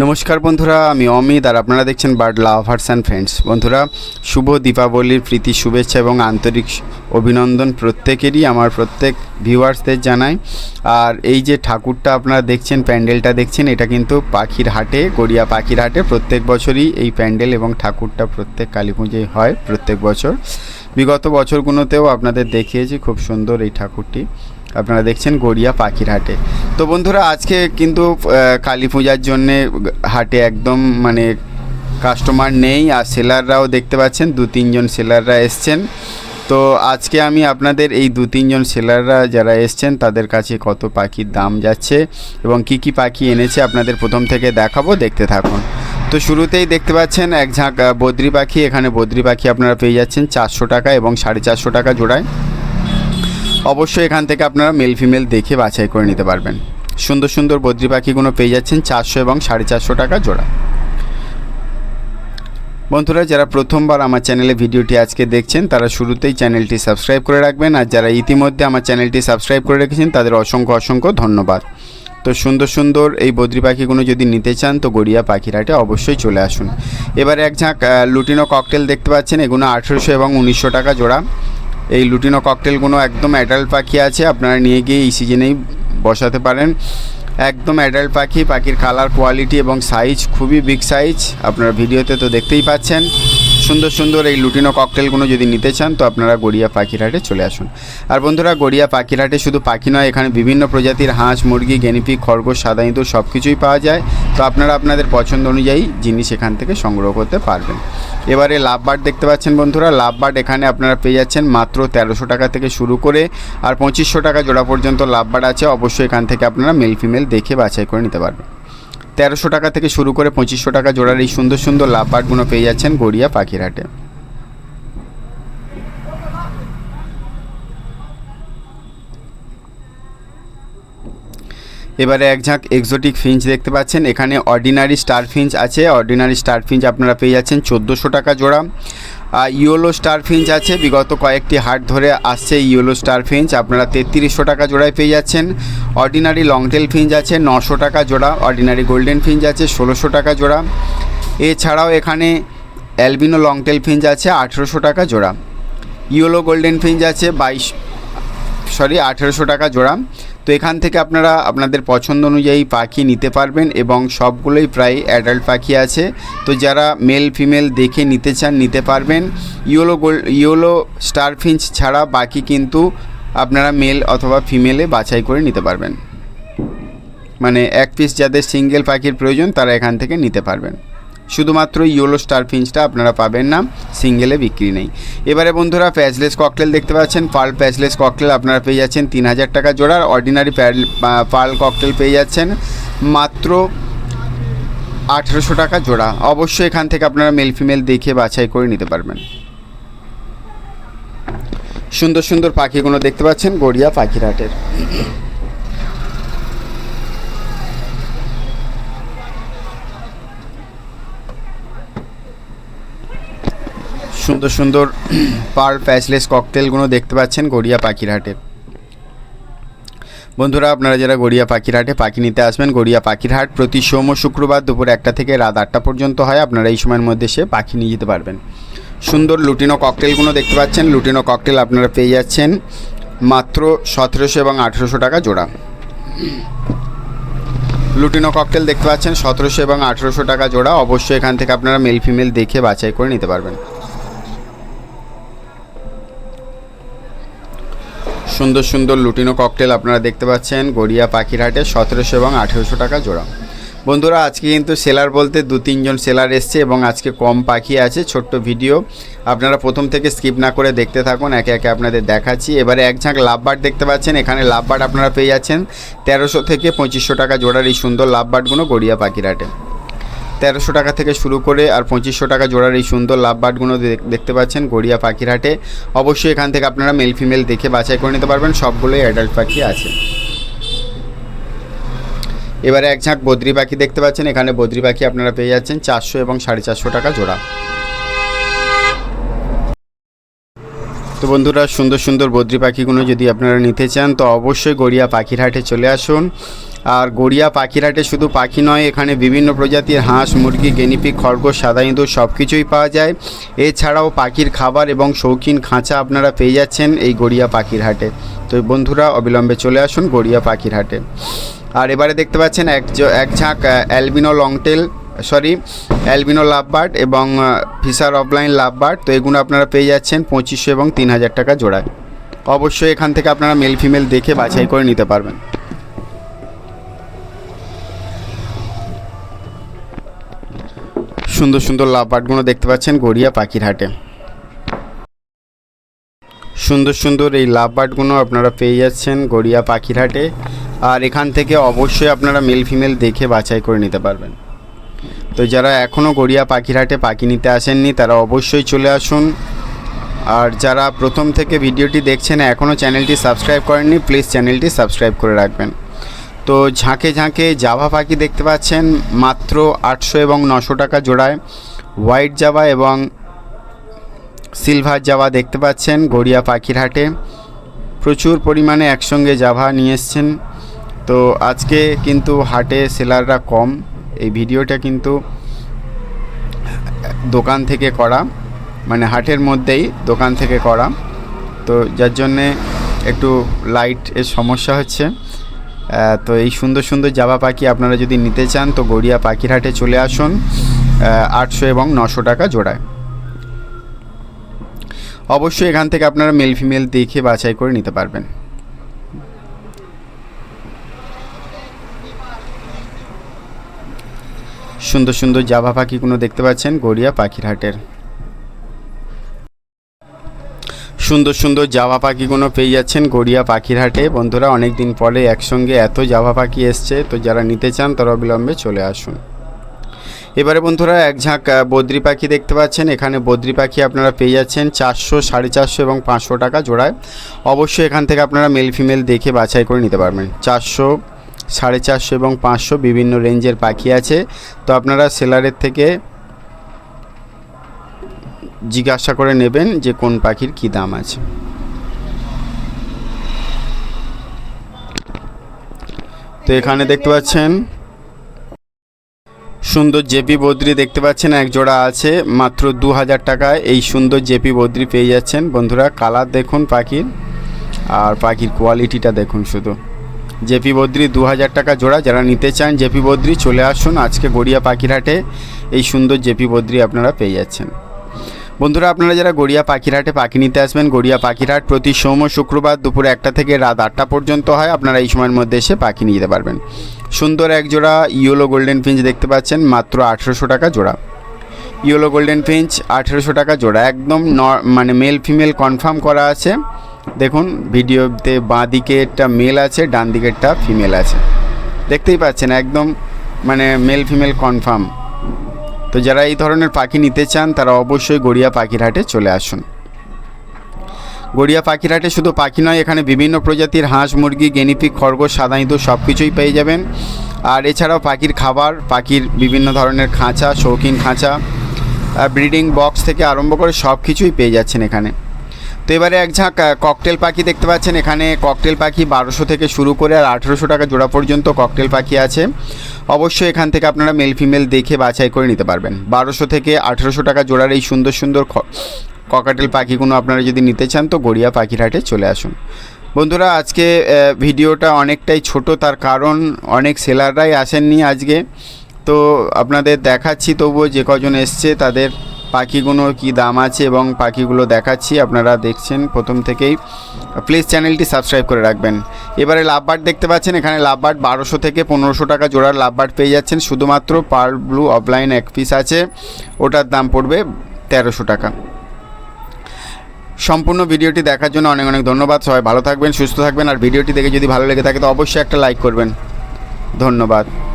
নমস্কার বন্ধুরা, আমি অমিত আর আপনারা দেখছেন বার্ড লাভার্স অ্যান্ড ফ্রেন্ডস বন্ধুরা, শুভ দীপাবলির প্রীতি, শুভেচ্ছা এবং আন্তরিক অভিনন্দন প্রত্যেকেরই, আমার প্রত্যেক ভিউয়ার্সদের জানাই। আর এই যে ঠাকুরটা আপনারা দেখছেন, প্যান্ডেলটা দেখছেন, এটা কিন্তু পাখির হাটে, গড়িয়া পাখির হাটে প্রত্যেক বছরই এই প্যান্ডেল এবং ঠাকুরটা প্রত্যেক কালী পুজোয় হয় প্রত্যেক বছর। বিগত বছরগুলোতেও আপনাদের দেখিয়েছি, খুব সুন্দর এই ঠাকুরটি। আপনারা দেখছেন গড়িয়া পাখির হাটে। তো বন্ধুরা, আজকে কিন্তু কালী পূজার জন্যে হাটে একদম মানে কাস্টমার নেই আর সেলাররাও দেখতে পাচ্ছেন, দু তিনজন সেলাররা এসছেন। তো আজকে আমি আপনাদের এই দু তিনজন সেলাররা যারা এসছেন, তাদের কাছে কত পাখির দাম যাচ্ছে এবং কি কি পাখি এনেছে আপনাদের প্রথম থেকে দেখাবো, দেখতে থাকুন। তো শুরুতেই দেখতে পাচ্ছেন এক ঝাঁক বদ্রি পাখি। এখানে বদ্রি পাখি আপনারা পেয়ে যাচ্ছেন চারশো টাকা এবং সাড়ে চারশো টাকা জোড়ায়। অবশ্যই এখান থেকে আপনারা মেল ফিমেল দেখে বাছাই করে নিতে পারবেন। সুন্দর সুন্দর বদ্রি পাখিগুলো পেয়ে যাচ্ছেন চারশো এবং সাড়ে চারশো টাকা জোড়া। বন্ধুরা, যারা প্রথমবার আমার চ্যানেলে ভিডিওটি আজকে দেখছেন, তারা শুরুতেই চ্যানেলটি সাবস্ক্রাইব করে রাখবেন, আর যারা ইতিমধ্যে আমার চ্যানেলটি সাবস্ক্রাইব করে রেখেছেন, তাদের অসংখ্য অসংখ্য ধন্যবাদ। তো সুন্দর সুন্দর এই বদ্রি পাখিগুলো যদি নিতে চান, তো গড়িয়া পাখিরহাটে অবশ্যই চলে আসুন। এবারে এক ঝাঁক লুটিনো ককটেল দেখতে পাচ্ছেন, এগুলো আঠেরোশো এবং উনিশশো টাকা জোড়া। এই লুটিনো ককটেলগুলো একদম অ্যাডাল্ট পাখি আছে, আপনারা নিয়ে গিয়ে এই সিজনেই বসাতে পারেন। একদম অ্যাডাল্ট পাখি, পাখির কালার কোয়ালিটি এবং সাইজ খুবই বিগ সাইজ আপনারা ভিডিওতে তো দেখতেই পাচ্ছেন। সুন্দর সুন্দর এই লুটিনো ককটেলগুলো যদি নিতে চান, তো আপনারা গড়িয়া পাখিরহাটে চলে আসুন। আর বন্ধুরা, গড়িয়া পাখিরহাটে শুধু পাখি নয়, এখানে বিভিন্ন প্রজাতির হাঁস, মুরগি গেনিপি খরগোশ, সাদা ইঁদুর সব কিছুই পাওয়া যায়। তো আপনারা আপনাদের পছন্দ অনুযায়ী জিনিস এখান থেকে সংগ্রহ করতে পারবেন। এবারে লাভ বার্ড দেখতে পাচ্ছেন বন্ধুরা। লাভ বার্ড এখানে আপনারা পেয়ে যাচ্ছেন মাত্র তেরোশো টাকা থেকে শুরু করে আর পঁচিশশো টাকা জোড়া পর্যন্ত লাভবার্ড আছে। অবশ্যই এখান থেকে আপনারা মেল ফিমেল দেখে বাছাই করে নিতে পারবেন। তেরোশো টাকা থেকে শুরু করে পঁচিশশো টাকা জোড়ার এই সুন্দর সুন্দর লাভবার্ডগুলো পেয়ে যাচ্ছেন গড়িয়া পাখিরহাটে। এবারে এক ঝাঁক এক্সোটিক ফিঞ্চ দেখতে পাচ্ছেন। এখানে অর্ডিনারি স্টার ফিঞ্চ আছে। অর্ডিনারি স্টার ফিঞ্চ আপনারা পেয়ে যাচ্ছেন চোদ্দোশো টাকা জোড়া। ইয়োলো স্টার ফিঞ্চ আছে, বিগত কয়েকটি হাট ধরে আসছে ইয়োলো স্টার ফিঞ্চ। আপনারা তেত্রিশশো টাকা জোড়ায় পেয়ে যাচ্ছেন। অর্ডিনারি লংটেল ফিঞ্চ আছে, নশো টাকা জোড়া। অর্ডিনারি গোল্ডেন ফিঞ্চ আছে, ষোলোশো টাকা জোড়া। এছাড়াও এখানে অ্যালবিনো লংটেল ফিঞ্চ আছে, আঠেরোশো টাকা জোড়া। ইয়োলো গোল্ডেন ফিঞ্চ আছে, বাইশ সরি আঠেরোশো টাকা জোড়া। তো এখান থেকে আপনারা আপনাদের পছন্দ অনুযায়ী পাখি নিতে পারবেন এবং সবগুলোই প্রায় অ্যাডাল্ট পাখি আছে। তো যারা মেল ফিমেল দেখে নিতে চান, নিতে পারবেন। ইয়োলো গোল ইয়োলো স্টার ফিঞ্চ ছাড়া বাকি কিন্তু আপনারা মেল অথবা ফিমেলে বাছাই করে নিতে পারবেন। মানে এক পিস যাদের সিঙ্গেল পাখির প্রয়োজন, তারা এখান থেকে নিতে পারবেন। শুধুমাত্র ইয়োলো স্টার ফিঞ্চটা আপনারা পাবেন না সিঙ্গেলে বিক্রি নেই। এবারে বন্ধুরা প্যাচলেস ককটেল দেখতে পাচ্ছেন, পার্ল প্যাচলেস ককটেল আপনারা পেয়ে যাচ্ছেন তিন হাজার টাকা জোড়া, আর অর্ডিনারি পার্ল ককটেল পেয়ে যাচ্ছেন মাত্র আঠেরোশো টাকা জোড়া। অবশ্যই এখান থেকে আপনারা মেল ফিমেল দেখে বাছাই করে নিতে পারবেন। সুন্দর সুন্দর পাখিগুলো দেখতে পাচ্ছেন, গড়িয়া পাখিরহাটের সুন্দর সুন্দর পার প্যাচলেস ককটেলগুলো দেখতে পাচ্ছেন গড়িয়া পাখিরহাটে। বন্ধুরা, আপনারা যারা গড়িয়া পাখিরহাটে পাখি নিতে আসবেন, গড়িয়া পাখিরহাট প্রতি সোম ও শুক্রবার দুপুর একটা থেকে রাত আটটা পর্যন্ত হয়। আপনারা এই সময়ের মধ্যে সে পাখি নিয়ে যেতে পারবেন। সুন্দর লুটিনো ককটেলগুলো দেখতে পাচ্ছেন। লুটিনো ককটেল আপনারা পেয়ে যাচ্ছেন মাত্র সতেরোশো এবং আঠেরোশো টাকা জোড়া। লুটিনো ককটেল দেখতে পাচ্ছেন, সতেরোশো এবং আঠেরোশো টাকা জোড়া। অবশ্যই এখান থেকে আপনারা মেল ফিমেল দেখে বাছাই করে নিতে পারবেন। সুন্দর সুন্দর লুটিনো ককটেল আপনারা দেখতে পাচ্ছেন, গড়িয়া পাখিরহাটে সতেরোশো এবং আঠেরোশো টাকা জোড়া। বন্ধুরা, আজকে কিন্তু সেলার বলতে দু তিনজন সেলার এসছে এবং আজকে কম পাখি আছে, ছোট্ট ভিডিও। আপনারা প্রথম থেকে স্কিপ না করে দেখতে থাকুন, একে একে আপনাদের দেখাচ্ছি। এবারে এক ঝাঁক লাভবার্ড দেখতে পাচ্ছেন, এখানে লাভবার্ড আপনারা পেয়ে যাচ্ছেন তেরোশো থেকে পঁচিশশো টাকা জোড়ার এই সুন্দর লাভবার্ডগুলো গড়িয়া পাখিরহাটে। তেরোশো টাকা থেকে শুরু করে আর পঁচিশশো টাকা জোড়ার এই সুন্দর লাভবার্ডগুলো দেখ- দেখতে পাচ্ছেন গড়িয়া পাখিরহাটে। অবশ্যই এখান থেকে আপনারা মেল ফিমেল দেখে বাছাই করে নিতে পারবেন, সবগুলোই অ্যাডাল্ট পাখি আছে। এবারে এক ঝাঁক বদ্রি পাখি দেখতে পাচ্ছেন, এখানে বদ্রি পাখি আপনারা পেয়ে যাচ্ছেন চারশো এবং সাড়ে চারশো টাকা জোড়া। তো বন্ধুরা, সুন্দর সুন্দর বদ্রি পাখিগুলো যদি আপনারা নিতে চান, তো অবশ্যই গড়িয়া পাখির হাটে চলে আসুন। আর গড়িয়া পাখিরহাটে শুধু পাখি নয়, এখানে বিভিন্ন প্রজাতির হাঁস, মুরগি গেনিপিক খরগোশ, সাদা ইঁদুর সব কিছুই পাওয়া যায়। এছাড়াও পাখির খাবার এবং শৌখিন খাঁচা আপনারা পেয়ে যাচ্ছেন এই গড়িয়া পাখির হাটে তো বন্ধুরা, অবিলম্বে চলে আসুন গড়িয়া পাখির হাটে আর এবারে দেখতে পাচ্ছেন এক এক ঝাঁক albino longtail, sorry, albino lovebird এবং ফিসার অফলাইন লাভবার্ড। তো এগুলো আপনারা পেয়ে যাচ্ছেন পঁচিশশো এবং তিন হাজার টাকা জোড়ায়। অবশ্যই এখান থেকে আপনারা মেল ফিমেল দেখে বাছাই করে নিতে পারবেন। সুন্দর সুন্দর লাভ লাভবার্ডগুলো দেখতে পাচ্ছেন গড়িয়া পাখির হাটে। সুন্দর সুন্দর এই লাভবার্ডগুলো আপনারা পেয়ে যাচ্ছেন গড়িয়া পাখির হাটে। আর এখান থেকে অবশ্যই আপনারা মেল ফিমেল দেখে বাছাই করে নিতে পারবেন। তো যারা এখনও গড়িয়া পাখির হাটে পাখি নিতে আসেননি, তারা অবশ্যই চলে আসুন। আর যারা প্রথম থেকে ভিডিওটি দেখছেন এখনও চ্যানেলটি সাবস্ক্রাইব করেননি, প্লিজ চ্যানেলটি সাবস্ক্রাইব করে রাখবেন। তো ঝাঁকে ঝাঁকে জাভা পাখি দেখতে পাচ্ছেন মাত্র আটশো এবং নশো টাকা জোড়ায়। হোয়াইট জাভা এবং সিলভার জাভা দেখতে পাচ্ছেন গড়িয়া পাখির হাটে। প্রচুর পরিমাণে একসঙ্গে জাভা নিয়ে এসছেন। তো আজকে কিন্তু হাটে সেলাররা কম। এই ভিডিওটা কিন্তু দোকান থেকে করা মানে হাটের মধ্যেই দোকান থেকে করা। তো যার জন্যে একটু লাইটের সমস্যা হচ্ছে। তো এই সুন্দর সুন্দর জাবা পাখি আপনারা যদি নিতে চান, তো গড়িয়া পাখির হাটে চলে আসুন আটশো এবং নশো টাকা জোড়ায়। অবশ্যই এখান থেকে আপনারা মেল ফিমেল দেখে বাছাই করে নিতে পারবেন। সুন্দর সুন্দর জাভা পাখিগুলো দেখতে পাচ্ছেন গড়িয়া পাখির হাটের সুন্দর সুন্দর জাভা পাখিগুলো পেয়ে যাচ্ছেন গড়িয়া পাখির হাটে বন্ধুরা অনেক দিন পরে একসঙ্গে এত জাভা পাখি এসছে, তো যারা নিতে চান তারা অবিলম্বে চলে আসুন। এবারে বন্ধুরা, এক ঝাঁক বদ্রি পাখি দেখতে পাচ্ছেন। এখানে বদ্রি পাখি আপনারা পেয়ে যাচ্ছেন চারশো, সাড়ে চারশো এবং পাঁচশো টাকা জোড়ায়। অবশ্যই এখান থেকে আপনারা মেল ফিমেল দেখে বাছাই করে নিতে পারবেন। চারশো, সাড়ে চারশো এবং পাঁচশো বিভিন্ন রেঞ্জের পাখি আছে। তো আপনারা সেলারের থেকে জিজ্ঞাসা করে নেবেন যে কোন পাখির কী দাম আছে। তো এখানে দেখতে পাচ্ছেন, সুন্দর জেপি বদ্রি দেখতে পাচ্ছেন, এক জোড়া আছে, মাত্র দু হাজার টাকায় এই সুন্দর জেপি বদ্রি পেয়ে যাচ্ছেন। বন্ধুরা, কালার দেখুন পাখির, আর পাখির কোয়ালিটিটা দেখুন শুধু। জেপি বদ্রি দু হাজার টাকা জোড়া, যারা নিতে চান জেপি বদ্রি চলে আসুন আজকে গড়িয়া পাখিরহাটে। এই সুন্দর জেপি বদ্রি আপনারা পেয়ে যাচ্ছেন। বন্ধুরা, আপনারা যারা গড়িয়া পাখিরহাটে পাখি নিতে আসবেন, গড়িয়া পাখিরহাট প্রতি সোম শুক্রবার দুপুর একটা থেকে রাত আটটা পর্যন্ত হয়। আপনারা এই সময়ের মধ্যে এসে পাখি নিয়ে যেতে পারবেন। সুন্দর এক জোড়া ইয়েলো গোল্ডেন ফিঞ্চ দেখতে পাচ্ছেন, মাত্র আঠেরোশো টাকা জোড়া। ইয়েলো গোল্ডেন ফিঞ্চ, আঠেরোশো টাকা জোড়া। একদম ন- মানে মেল ফিমেল কনফার্ম করা আছে। দেখুন, ভিডিওতে বাঁ দিকে একটা মেল আছে, ডান দিকেরটা ফিমেল আছে। দেখতেই পাচ্ছেন, একদম মানে মেল ফিমেল কনফার্ম। তো যারা এই ধরনের পাখি নিতে চান, তারা অবশ্যই গড়িয়া পাখির হাটে চলে আসুন। গড়িয়া পাখিরহাটে শুধু পাখি নয়, এখানে বিভিন্ন প্রজাতির হাঁস, মুরগি গেনিপিক খরগোশ, সাদা ইঁদুর সব কিছুই পেয়ে যাবেন। আর এছাড়াও পাখির খাবার, পাখির বিভিন্ন ধরনের খাঁচা, শৌখিন খাঁচা ব্রিডিং বক্স থেকে আরম্ভ করে সব কিছুই পেয়ে যাচ্ছেন এখানে। এবারে এক ঝাঁক ককটেল পাখি দেখতে পাচ্ছেন। এখানে ককটেল পাখি বারোশো থেকে শুরু করে আর আঠেরোশো টাকা জোড়া পর্যন্ত ককটেল পাখি আছে। অবশ্যই এখান থেকে আপনারা মেল ফিমেল দেখে বাছাই করে নিতে পারবেন। বারোশো থেকে আঠেরোশো টাকা জোড়ার এই সুন্দর সুন্দর ককাটেল পাখিগুলো আপনারা যদি নিতে চান, তো গড়িয়া পাখির হাটে চলে আসুন। বন্ধুরা, আজকে ভিডিওটা অনেকটাই ছোট, তার কারণ অনেক সেলাররাই আসেননি আজকে। তো আপনাদের দেখাচ্ছি, তবুও যে কজন এসছে, তাদের পাখিগুলো কি দাম আছে এবং পাখিগুলো দেখাচ্ছি, আপনারা দেখছেন প্রথম থেকেই। প্লিজ চ্যানেলটি সাবস্ক্রাইব করে রাখবেন। এবারে লাভবার্ড দেখতে পাচ্ছেন, এখানে লাভবার্ড বারোশো থেকে পনেরোশো টাকা জোড়ার লাভ লাভবার্ড পেয়ে যাচ্ছেন। শুধুমাত্র পার ব্লু অফলাইন এক পিস আছে, ওটার দাম পড়বে তেরোশো টাকা। সম্পূর্ণ ভিডিওটি দেখার জন্য অনেক অনেক ধন্যবাদ। সবাই ভালো থাকবেন, সুস্থ থাকবেন, আর ভিডিওটি দেখে যদি ভালো লেগে থাকে, তো অবশ্যই একটা লাইক করবেন। ধন্যবাদ।